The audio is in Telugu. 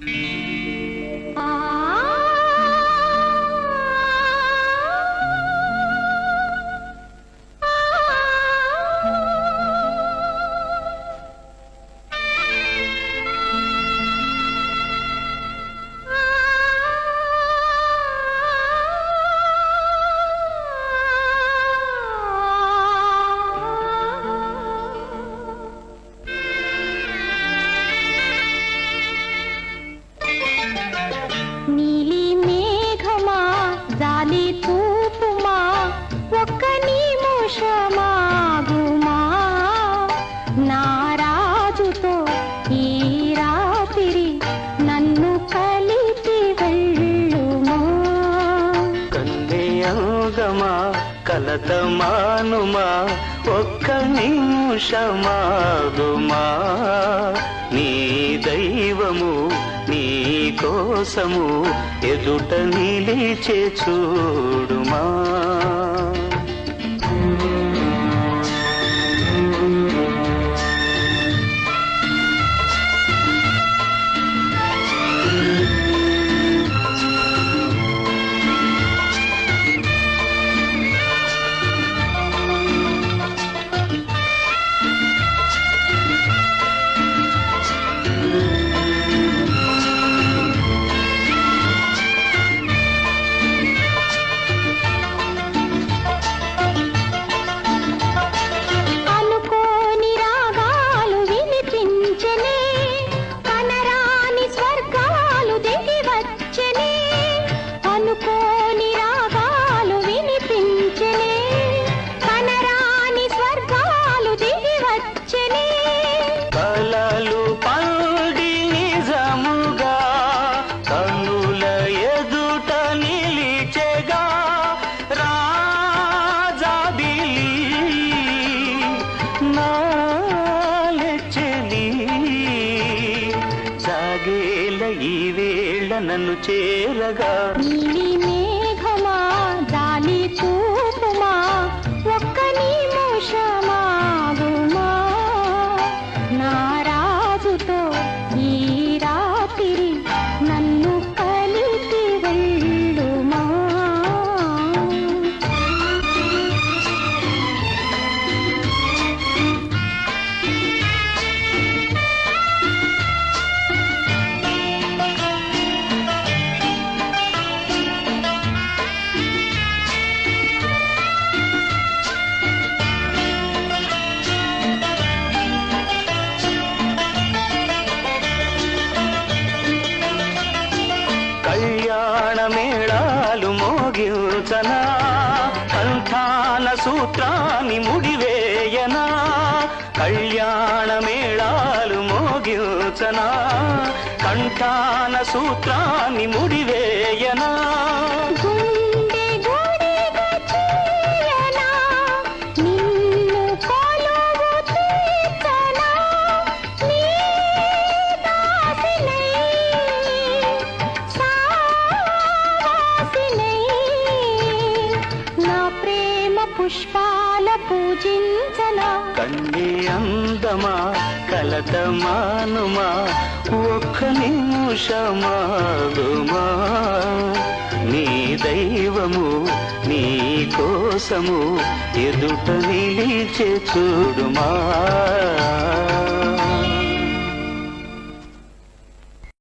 Mm-hmm. కలత ఒక్క నిమిషమాగుమా? నీ దైవము నీ కోసము ఎదుట నిలిచే చూడుమా? వేళ ఈ వేళ నన్ను చేరగా. మేఘమా దాని చూ మోగించనా? కంఠాన సూత్రాన్ని ముడివేయనా? కళ్యాణ మేళాలు మోగించనా? కంఠాన సూత్రాన్ని ముడివేయనా? పుష్పాల పూజించనా? కన్నీ అందమా కలతమానుమా ఒక్క నిమిషమాగుమా నీ దైవము నీ కోసము ఎదుట నిలిచే చూడుమా?